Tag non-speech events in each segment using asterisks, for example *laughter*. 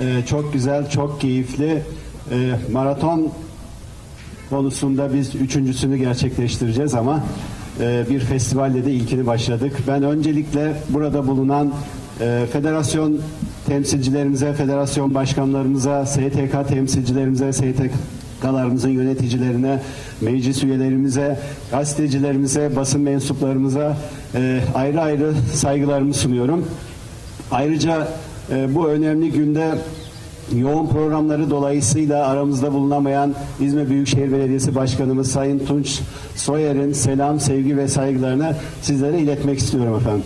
e, çok güzel, çok keyifli. E, maraton konusunda biz üçüncüsünü gerçekleştireceğiz ama e, bir festivalle de ilkini başladık. Ben öncelikle burada bulunan e, federasyon temsilcilerimize, federasyon başkanlarımıza, STK temsilcilerimize, STK'larımızın yöneticilerine, meclis üyelerimize, gazetecilerimize, basın mensuplarımıza e, ayrı ayrı saygılarımı sunuyorum. Ayrıca e, bu önemli günde yoğun programları dolayısıyla aramızda bulunamayan İzmir Büyükşehir Belediyesi Başkanımız Sayın Tunç Soyer'in selam, sevgi ve saygılarını sizlere iletmek istiyorum efendim.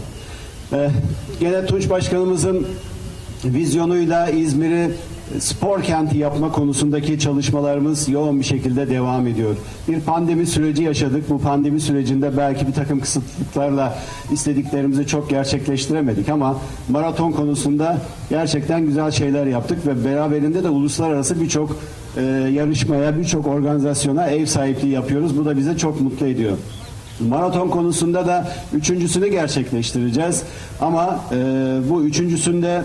Ee, gene Tunç Başkanımızın vizyonuyla İzmir'i spor kenti yapma konusundaki çalışmalarımız yoğun bir şekilde devam ediyor. Bir pandemi süreci yaşadık. Bu pandemi sürecinde belki bir takım kısıtlıklarla istediklerimizi çok gerçekleştiremedik ama maraton konusunda gerçekten güzel şeyler yaptık ve beraberinde de uluslararası birçok e, yarışmaya, birçok organizasyona ev sahipliği yapıyoruz. Bu da bize çok mutlu ediyor. Maraton konusunda da üçüncüsünü gerçekleştireceğiz. Ama e, bu üçüncüsünde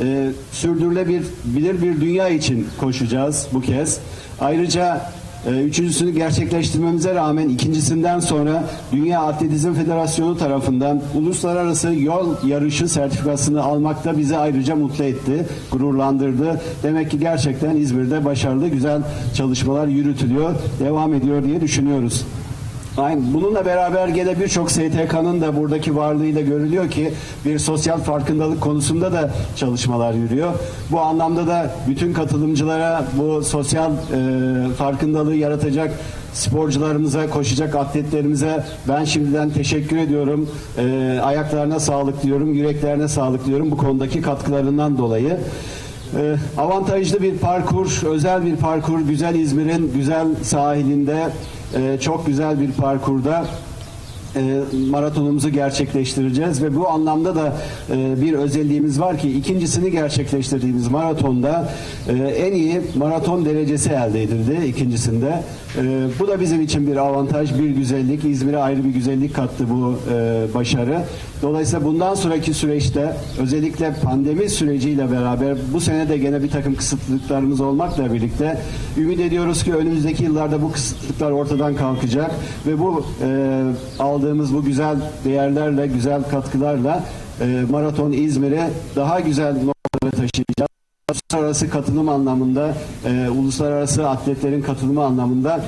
e, sürdürülebilir bilir bir dünya için koşacağız bu kez. Ayrıca e, üçüncüsünü gerçekleştirmemize rağmen ikincisinden sonra Dünya Atletizm Federasyonu tarafından uluslararası yol yarışı sertifikasını almak da bizi ayrıca mutlu etti, gururlandırdı. Demek ki gerçekten İzmir'de başarılı, güzel çalışmalar yürütülüyor, devam ediyor diye düşünüyoruz. Aynen. Bununla beraber gene birçok STK'nın da buradaki varlığıyla görülüyor ki bir sosyal farkındalık konusunda da çalışmalar yürüyor. Bu anlamda da bütün katılımcılara bu sosyal e, farkındalığı yaratacak sporcularımıza, koşacak atletlerimize ben şimdiden teşekkür ediyorum. E, ayaklarına sağlık diyorum, yüreklerine sağlık diyorum bu konudaki katkılarından dolayı. Ee, avantajlı bir parkur, özel bir parkur, güzel İzmir'in güzel sahilinde, e, çok güzel bir parkurda e, maratonumuzu gerçekleştireceğiz ve bu anlamda da e, bir özelliğimiz var ki ikincisini gerçekleştirdiğimiz maratonda e, en iyi maraton derecesi elde edildi ikincisinde. E, bu da bizim için bir avantaj, bir güzellik. İzmir'e ayrı bir güzellik kattı bu e, başarı. Dolayısıyla bundan sonraki süreçte özellikle pandemi süreciyle beraber bu sene de gene bir takım kısıtlıklarımız olmakla birlikte ümit ediyoruz ki önümüzdeki yıllarda bu kısıtlıklar ortadan kalkacak ve bu e, aldığımız bu güzel değerlerle, güzel katkılarla e, Maraton İzmir'e daha güzel noktalara taşıyacağız. Uluslararası katılım anlamında, e, uluslararası atletlerin katılımı anlamında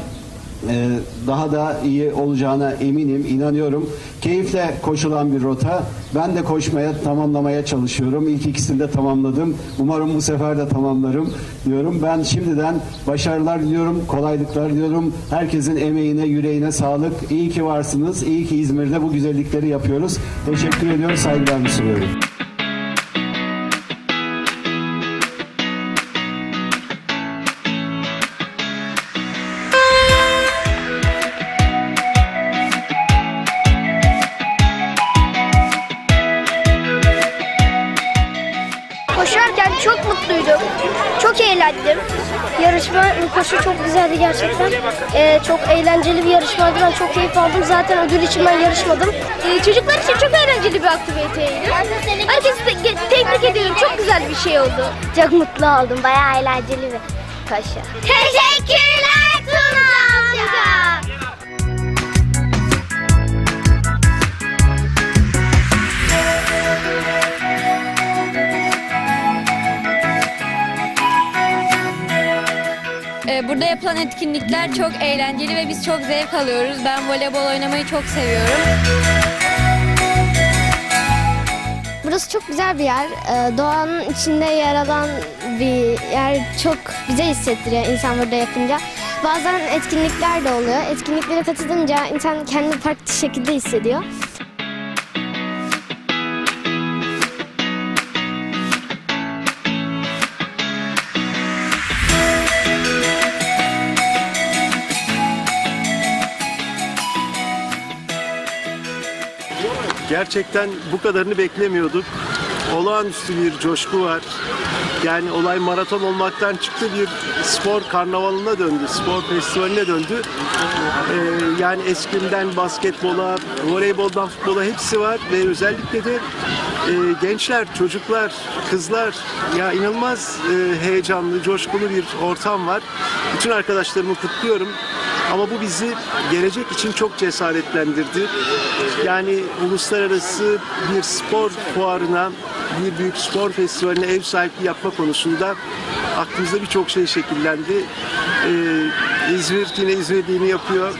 e, daha da iyi olacağına eminim, inanıyorum. Keyifle koşulan bir rota. Ben de koşmaya, tamamlamaya çalışıyorum. İlk ikisini de tamamladım. Umarım bu sefer de tamamlarım diyorum. Ben şimdiden başarılar diliyorum, kolaylıklar diliyorum. Herkesin emeğine, yüreğine sağlık. İyi ki varsınız. İyi ki İzmir'de bu güzellikleri yapıyoruz. Teşekkür ediyorum, saygılarımı sunuyorum. Güzeldi gerçekten. Ee, çok eğlenceli bir yarışmaydı. Ben çok keyif aldım. Zaten ödül için ben yarışmadım. Ee, çocuklar için çok eğlenceli bir aktiviteydi. Herkesi te- tebrik ediyorum. Çok güzel bir şey oldu. Çok mutlu oldum. Bayağı eğlenceli bir koşu. Teşekkürler Tuna amca. Burada yapılan etkinlikler çok eğlenceli ve biz çok zevk alıyoruz. Ben voleybol oynamayı çok seviyorum. Burası çok güzel bir yer. Ee, Doğanın içinde yer alan bir yer çok güzel hissettiriyor insan burada yapınca. Bazen etkinlikler de oluyor. Etkinliklere katılınca insan kendini farklı şekilde hissediyor. Gerçekten bu kadarını beklemiyorduk. olağanüstü bir coşku var. Yani olay maraton olmaktan çıktı bir spor karnavalına döndü, spor festivaline döndü. Ee, yani eskrimden basketbola, voleyboldan futbola hepsi var ve özellikle de e, gençler, çocuklar, kızlar ya inanılmaz e, heyecanlı, coşkulu bir ortam var. Bütün arkadaşlarımı kutluyorum. Ama bu bizi gelecek için çok cesaretlendirdi. Yani uluslararası bir spor fuarına, bir büyük spor festivaline ev sahipliği yapma konusunda aklımızda birçok şey şekillendi. Ee, İzmir yine İzmirliğini yapıyor.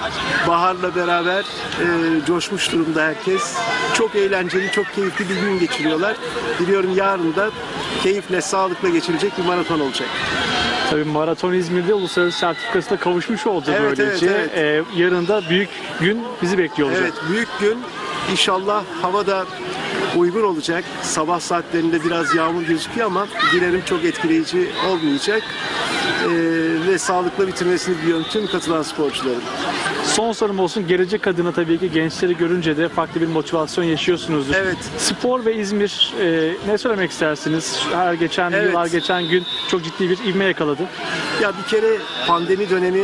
Bahar'la beraber e, coşmuş durumda herkes. Çok eğlenceli, çok keyifli bir gün geçiriyorlar. Biliyorum yarın da keyifle, sağlıkla geçirecek bir maraton olacak. Tabii Maraton İzmir'de uluslararası sertifikasına kavuşmuş olacağız Evet, böylece. evet, Ee, yarın da büyük gün bizi bekliyor olacak. Evet büyük gün. İnşallah hava da uygun olacak. Sabah saatlerinde biraz yağmur gözüküyor ama dilerim çok etkileyici olmayacak. Ee, ve sağlıklı bitirmesini diliyorum tüm katılan sporcuların. Son sorum olsun. Gelecek adına tabii ki gençleri görünce de farklı bir motivasyon yaşıyorsunuzdur. Evet. Spor ve İzmir e, ne söylemek istersiniz? Her geçen Evet. yıllar geçen gün çok ciddi bir ivme yakaladı. Ya bir kere pandemi dönemi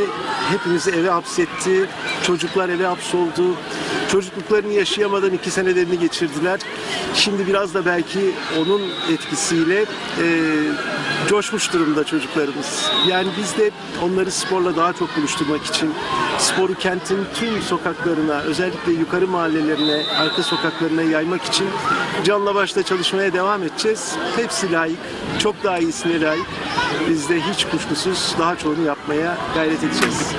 hepimizi eve hapsetti. Çocuklar eve hapsoldu. Çocukluklarını yaşayamadan iki senelerini geçirdiler. Şimdi biraz da belki onun etkisiyle e, coşmuş durumda çocuklarımız. Yani biz de onları sporla daha çok buluşturmak için sporu kentin tüm sokaklarına, özellikle yukarı mahallelerine, arka sokaklarına yaymak için canla başla çalışmaya devam edeceğiz. Hepsi layık, çok daha iyisine layık. Biz de hiç kuşkusuz daha çoğunu yapmaya gayret edeceğiz.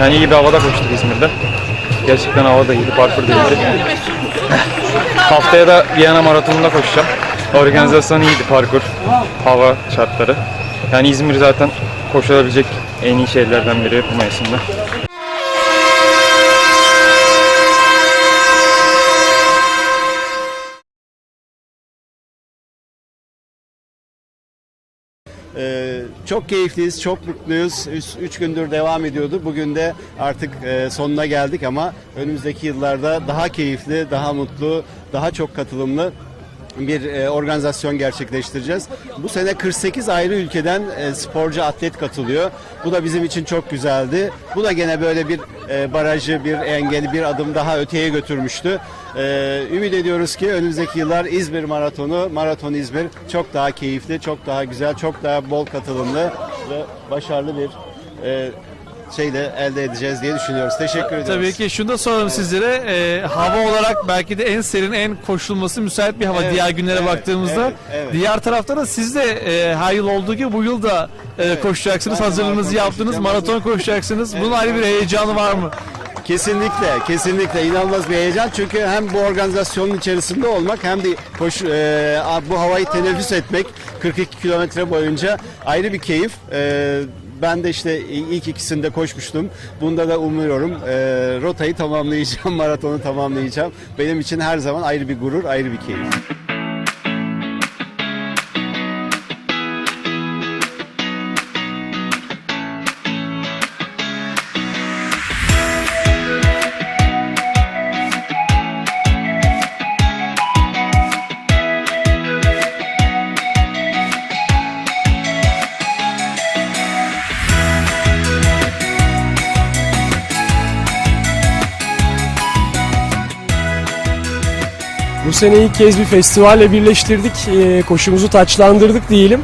Yani iyi bir havada koştuk İzmir'de. Gerçekten hava da iyiydi, parkur da iyiydi. Haftaya da Viyana Maratonu'nda koşacağım. Organizasyon iyiydi, parkur, hava şartları. Yani İzmir zaten koşulabilecek en iyi şehirlerden biri bu mevsimde. Ee, çok keyifliyiz, çok mutluyuz. Üç, üç gündür devam ediyordu. Bugün de artık e, sonuna geldik ama önümüzdeki yıllarda daha keyifli, daha mutlu, daha çok katılımlı bir e, organizasyon gerçekleştireceğiz. Bu sene 48 ayrı ülkeden e, sporcu atlet katılıyor. Bu da bizim için çok güzeldi. Bu da gene böyle bir e, barajı, bir engeli, bir adım daha öteye götürmüştü. Ümit ediyoruz ki önümüzdeki yıllar İzmir Maratonu, Maraton İzmir çok daha keyifli, çok daha güzel, çok daha bol katılımlı ve başarılı bir şeyle elde edeceğiz diye düşünüyoruz. Teşekkür ediyoruz. Tabii ki şunu da soralım sizlere. Ee, hava olarak belki de en serin, en koşulması müsait bir hava Evet, diğer günlere evet, baktığımızda. evet, evet. Diğer tarafta da siz de e, her yıl olduğu gibi bu yıl da e, koşacaksınız. Ben de Hazırlığınızı maraton yaptınız. koşacağım. Maraton koşacaksınız. Bunun ayrı bir heyecanı var mı? Kesinlikle, kesinlikle inanılmaz bir heyecan. Çünkü hem bu organizasyonun içerisinde olmak hem de koş, e, bu havayı teneffüs etmek 42 kilometre boyunca ayrı bir keyif. E, ben de işte ilk ikisinde koşmuştum. Bunda da umuyorum e, rotayı tamamlayacağım, *laughs* maratonu tamamlayacağım. Benim için her zaman ayrı bir gurur, ayrı bir keyif. Sene ilk kez bir festivalle birleştirdik. E, koşumuzu taçlandırdık diyelim.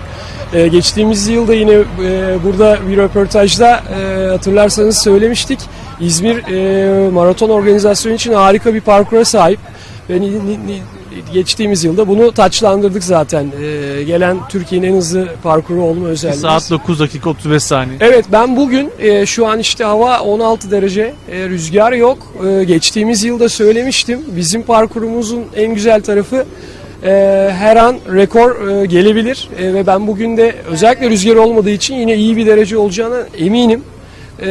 E, geçtiğimiz yılda yine e, burada bir röportajda e, hatırlarsanız söylemiştik. İzmir e, maraton organizasyonu için harika bir parkura sahip. Ve geçtiğimiz yılda bunu taçlandırdık zaten. E, gelen Türkiye'nin en hızlı parkuru olma özelliği. Saat 9 dakika 35 saniye. Evet ben bugün e, şu an işte hava 16 derece e, rüzgar yok. E, geçtiğimiz yılda söylemiştim bizim parkurumuzun en güzel tarafı e, her an rekor e, gelebilir E, ve ben bugün de özellikle rüzgar olmadığı için yine iyi bir derece olacağına eminim. E,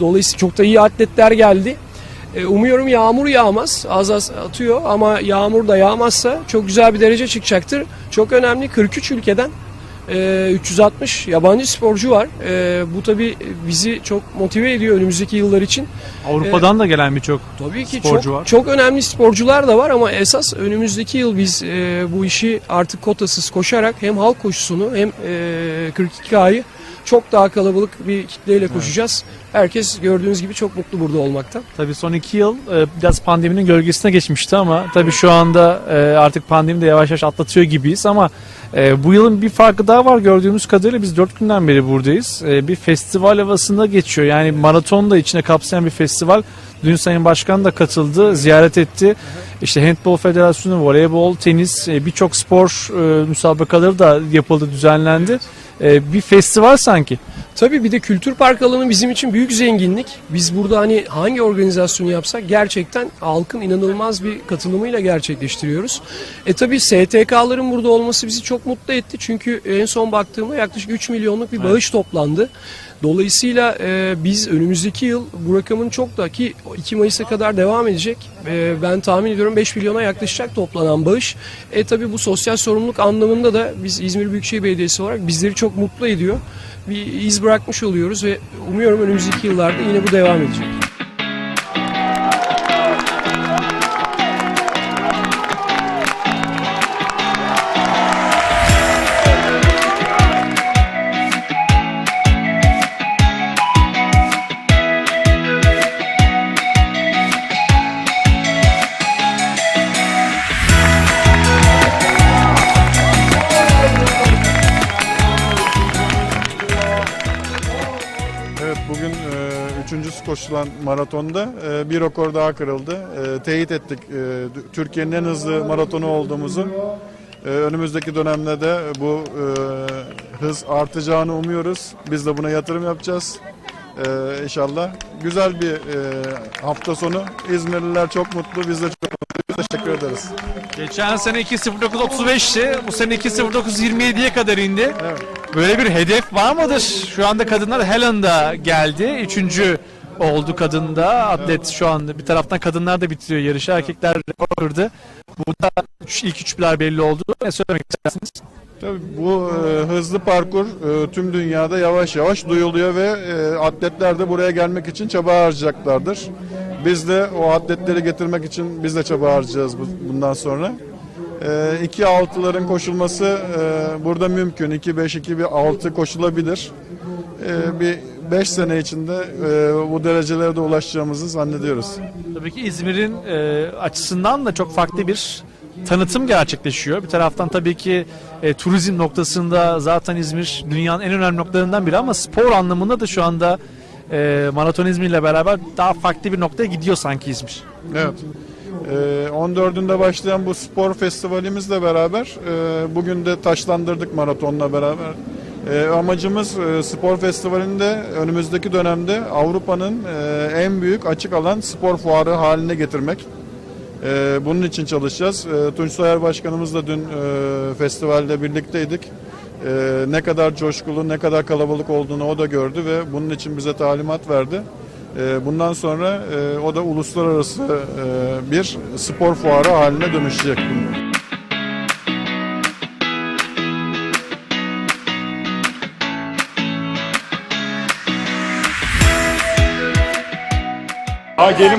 dolayısıyla çok da iyi atletler geldi. E, umuyorum yağmur yağmaz. Az az atıyor ama yağmur da yağmazsa çok güzel bir derece çıkacaktır. Çok önemli 43 ülkeden e, 360 yabancı sporcu var. E, bu tabi bizi çok motive ediyor önümüzdeki yıllar için. Avrupa'dan da gelen birçok Tabii ki Sporcu çok var. çok önemli sporcular da var ama esas önümüzdeki yıl biz e, bu işi artık kotasız koşarak hem halk koşusunu hem e, 42K'yı çok daha kalabalık bir kitleyle koşacağız. Herkes gördüğünüz gibi çok mutlu burada olmaktan. Tabii son iki yıl e, biraz pandeminin gölgesine geçmişti ama tabii şu anda e, artık pandemi de yavaş yavaş atlatıyor gibiyiz ama e, bu yılın bir farkı daha var gördüğümüz kadarıyla biz dört günden beri buradayız. E, Bir festival havasında geçiyor yani maraton da içine kapsayan bir festival. Dün Sayın Başkan da katıldı, ziyaret etti. İşte Handball Federasyonu, voleybol, tenis, e, birçok spor e, müsabakaları da yapıldı, düzenlendi. E, Bir festival sanki. Tabii bir de kültür park alanı bizim için büyük zenginlik. Biz burada hani hangi organizasyonu yapsak gerçekten halkın inanılmaz bir katılımıyla gerçekleştiriyoruz. E tabii STK'ların burada olması bizi çok mutlu etti. Çünkü en son baktığımda yaklaşık 3 milyonluk bir bağış toplandı. Dolayısıyla e, biz önümüzdeki yıl bu rakamın çok da ki 2 Mayıs'a kadar devam edecek. E, ben tahmin ediyorum 5 milyona yaklaşacak toplanan bağış. E tabii bu sosyal sorumluluk anlamında da biz İzmir Büyükşehir Belediyesi olarak bizleri çok mutlu ediyor. Bir iz bırakmış oluyoruz ve umuyorum önümüzdeki yıllarda yine bu devam edecek. Koşulan maratonda e, bir rekor daha kırıldı. E, teyit ettik e, Türkiye'nin en hızlı maratonu olduğumuzu. E, önümüzdeki dönemde de bu e, hız artacağını umuyoruz. Biz de buna yatırım yapacağız. E, inşallah. Güzel bir e, hafta sonu. İzmirliler çok mutlu. Biz de çok mutluyuz. Teşekkür ederiz. Geçen sene 2.09.35'ti. Bu sene 2.09.27'ye kadar indi. Böyle bir hedef var mıdır? Şu anda kadınlar Helen'da geldi. Üçüncü oldu kadında. Atlet şu anda bir taraftan kadınlar da bitiriyor yarışı. Erkekler rekor kırdı. Burada ilk üçler belli oldu. Ne söylemek istersiniz? Tabii bu e, hızlı parkur e, tüm dünyada yavaş yavaş duyuluyor ve e, atletler de buraya gelmek için çaba harcayacaklardır. Biz de o atletleri getirmek için biz de çaba harcayacağız bu- bundan sonra. E, 2-6'ların koşulması e, burada mümkün. 2-5, 2-6 koşulabilir. E, bir 5 sene içinde e, bu derecelere de ulaşacağımızı zannediyoruz. Tabii ki İzmir'in e, açısından da çok farklı bir tanıtım gerçekleşiyor. Bir taraftan tabii ki e, turizm noktasında zaten İzmir dünyanın en önemli noktalarından biri ama spor anlamında da şu anda e, maraton İzmir ile beraber daha farklı bir noktaya gidiyor sanki İzmir. Evet. Ee, 14'ünde başlayan bu spor festivalimizle beraber e, bugün de taşlandırdık maratonla beraber. E, amacımız e, spor festivalinde önümüzdeki dönemde Avrupa'nın e, en büyük açık alan spor fuarı haline getirmek. E, bunun için çalışacağız. E, Tunç Soyer Başkanımız da dün e, festivalde birlikteydik. E, ne kadar coşkulu, ne kadar kalabalık olduğunu o da gördü ve bunun için bize talimat verdi. E, bundan sonra e, o da uluslararası e, bir spor fuarı haline dönüşecek.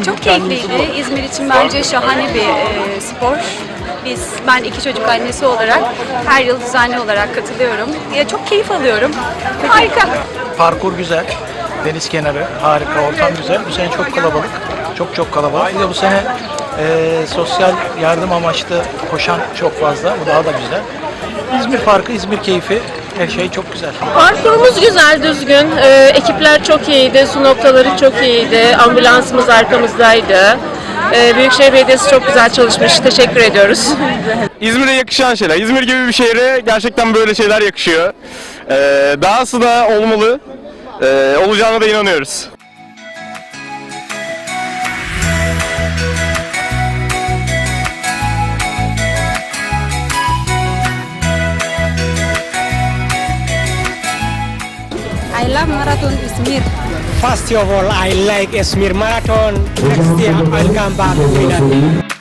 Çok keyifliydi. İzmir için bence şahane bir e, spor. Biz, ben iki çocuk annesi olarak her yıl düzenli olarak katılıyorum. Ya çok keyif alıyorum. Harika. Parkur güzel. Deniz kenarı harika. Ortam güzel. Bu sene çok kalabalık. Çok çok kalabalık. Bir de bu sene Ee, sosyal yardım amaçlı koşan çok fazla. Bu daha da güzel. İzmir Parkı, İzmir keyfi her şey çok güzel. Parkurumuz güzel, düzgün. Ee, ekipler çok iyiydi, su noktaları çok iyiydi. Ambulansımız arkamızdaydı. Ee, Büyükşehir Belediyesi çok güzel çalışmış. Teşekkür ediyoruz. İzmir'e yakışan şeyler. İzmir gibi bir şehre gerçekten böyle şeyler yakışıyor. Ee, dahası da olmalı. Ee, olacağına da inanıyoruz. Love Marathon İzmir. First of all, I like Izmir Marathon. Next year, I'll come back.